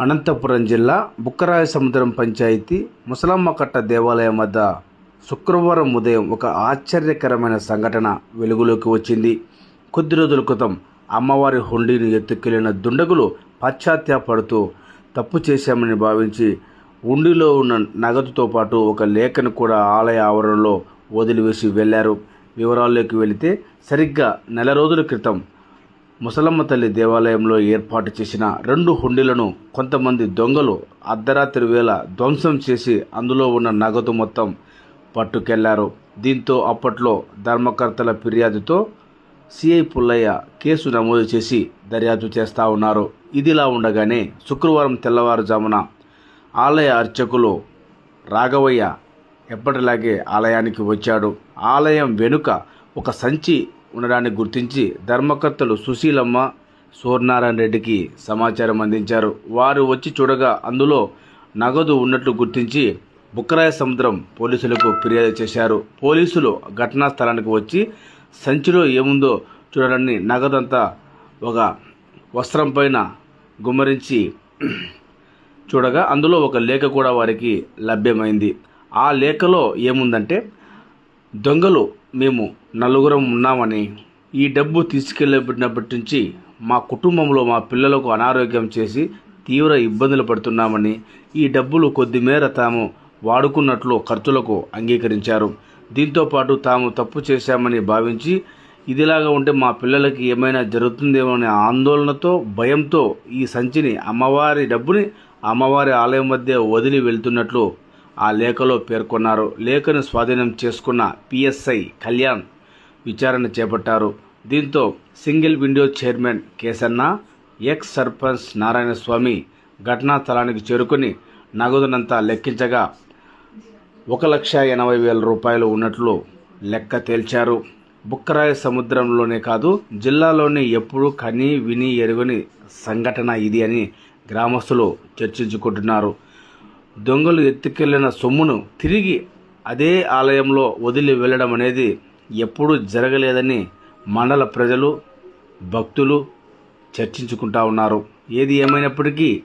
అనంతపురం జిల్లా బుక్కరాయ సముద్రం పంచాయతీ ముసలమ్మకట్ట దేవాలయం వద్ద శుక్రవారం ఉదయం ఒక ఆశ్చర్యకరమైన సంఘటన వెలుగులోకి వచ్చింది. కొద్ది రోజుల క్రితం అమ్మవారి హుండీని ఎత్తుకెళ్ళిన దుండగులు పశ్చాత్తాపడుతూ తప్పు చేశామని భావించి హుండీలో ఉన్న నగదుతో పాటు ఒక లేఖను కూడా ఆలయ ఆవరణలో వదిలివేసి వెళ్ళారు. వివరాల్లోకి వెళితే సరిగ్గా నెల రోజుల క్రితం ముసలమ్మ తల్లి దేవాలయంలో ఏర్పాటు చేసిన రెండు హుండీలను కొంతమంది దొంగలు అర్ధరాత్రి వేళ ధ్వంసం చేసి అందులో ఉన్న నగదు మొత్తం పట్టుకెళ్ళారు. దీంతో అప్పట్లో ధర్మకర్తల ఫిర్యాదుతో సిఐ పుల్లయ్య కేసు నమోదు చేసి దర్యాప్తు చేస్తూ ఉన్నారు. ఇదిలా ఉండగానే శుక్రవారం తెల్లవారుజామున ఆలయ అర్చకులు రాఘవయ్య ఎప్పటిలాగే ఆలయానికి వచ్చాడు. ఆలయం వెనుక ఒక సంచి ఉండడాన్ని గుర్తించి ధర్మకర్తలు సుశీలమ్మ సూర్యనారాయణ రెడ్డికి సమాచారం అందించారు. వారు వచ్చి చూడగా అందులో నగదు ఉన్నట్లు గుర్తించి బుక్కరాయ సముద్రం పోలీసులకు ఫిర్యాదు చేశారు. పోలీసులు ఘటనా స్థలానికి వచ్చి సంచిలో ఏముందో చూడాలని నగదంతా ఒక వస్త్రం పైన గుమ్మరించి చూడగా అందులో ఒక లేఖ కూడా వారికి లభ్యమైంది. ఆ లేఖలో ఏముందంటే దొంగలు మేము నలుగురం ఉన్నామని ఈ డబ్బు తీసుకెళ్ళబడినప్పటి నుంచి మా కుటుంబంలో మా పిల్లలకు అనారోగ్యం చేసి తీవ్ర ఇబ్బందులు పడుతున్నామని ఈ డబ్బులు కొద్దిమేర తాము వాడుకున్నట్లు ఖర్చులకు అంగీకరించారు. దీంతో పాటు తాము తప్పు చేశామని భావించి ఇదిలాగా ఉంటే మా పిల్లలకి ఏమైనా జరుగుతుందేమో అనే ఆందోళనతో భయంతో ఈ సంచిని అమ్మవారి డబ్బుని అమ్మవారి ఆలయం మధ్య వదిలి వెళ్తున్నట్లు ఆ లేఖలో పేర్కొన్నారు. లేఖను స్వాధీనం చేసుకున్న పిఎస్ఐ కళ్యాణ్ విచారణ చేపట్టారు. దీంతో single window chairman Kesanna ex sarpanch Narayanaswamy ఘటనా స్థలానికి చేరుకుని నగదునంతా లెక్కించగా ఒక లక్ష ఎనభై వేల రూపాయలు ఉన్నట్లు లెక్క తేల్చారు. బుక్కరాయ సముద్రంలోనే కాదు జిల్లాలోని ఎప్పుడూ కని విని ఎరుగని సంఘటన ఇది అని గ్రామస్తులు చర్చించుకుంటున్నారు. దొంగలు ఎత్తుకెళ్ళిన సొమ్మును తిరిగి అదే ఆలయంలో వదిలి వెళ్ళడం అనేది ఎప్పుడూ జరగలేదని మండల ప్రజలు భక్తులు చర్చించుకుంటా ఉన్నారు. ఏది ఏమైనప్పటికీ